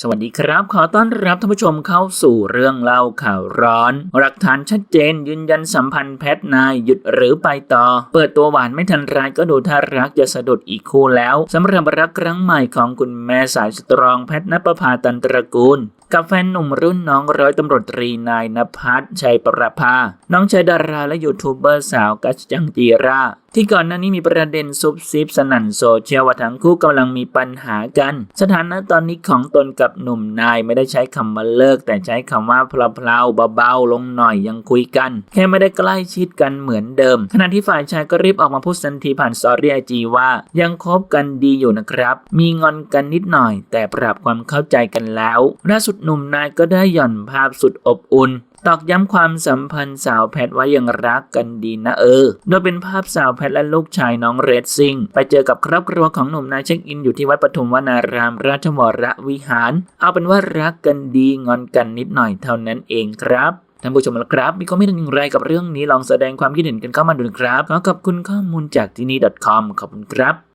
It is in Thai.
สวัสดีครับ ขอต้อนรับท่านผู้ชมเข้าสู่เรื่องเล่าข่าวร้อน หลักฐานชัดเจนยืนยันสัมพันธ์แพทนายหยุดหรือไปต่อ เปิดตัวหวานไม่ทันไรก็ดูท่ารักจะสะดุดอีกคู่แล้ว สำหรับรักครั้งใหม่ของคุณแม่สายสตรองแพทนปภาตันตระกูลกับแฟนหนุ่มรุ่นน้องร้อยตำรวจตรีนายนภัสชัยประภา น้องชายดาราและยูทูบเบอร์สาวกัจจังจีรา ที่ก่อนหน้านี้มีประเด็นซุบซิบสนั่นโซเชียลว่าทั้งคู่กำลังมีปัญหากัน สถานะตอนนี้ของตนกับหนุ่มนายไม่ได้ใช้คำว่าเลิก แต่ใช้คำว่าเพลาๆเบาๆลงหน่อยยังคุยกัน แค่ไม่ได้ใกล้ชิดกันเหมือนเดิม ขณะที่ฝ่ายชายก็รีบออกมาพูดทันทีผ่านสอรี่ไอจีว่า ยังคบกันดีอยู่นะครับ มีงอนกันนิดหน่อย แต่ปรับความเข้าใจกันแล้วล่าสุดหนุ่มนายก็ได้หย่อนภาพสุดอบอุ่น ตอกย้ำความสัมพันธ์สาวแพทว่ายังรักกันดีนะเออ โดยเป็นภาพสาวแพทและลูกชายน้องเรดซิงไปเจอกับครอบครัวของหนุ่มนายเช็คอินอยู่ที่วัดปฐุมวนารามราชวรวิหาร เอาเป็นว่ารักกันดีงอนกันนิดหน่อยเท่านั้นเองครับท่านผู้ชมละครับ มีความคิดเห็นอย่างไรกับเรื่องนี้ลองแสดงความคิดเห็นกันเข้ามาดูนะครับ ขอขอบคุณข้อมูลจากที่นี่ .com ขอบคุณครับ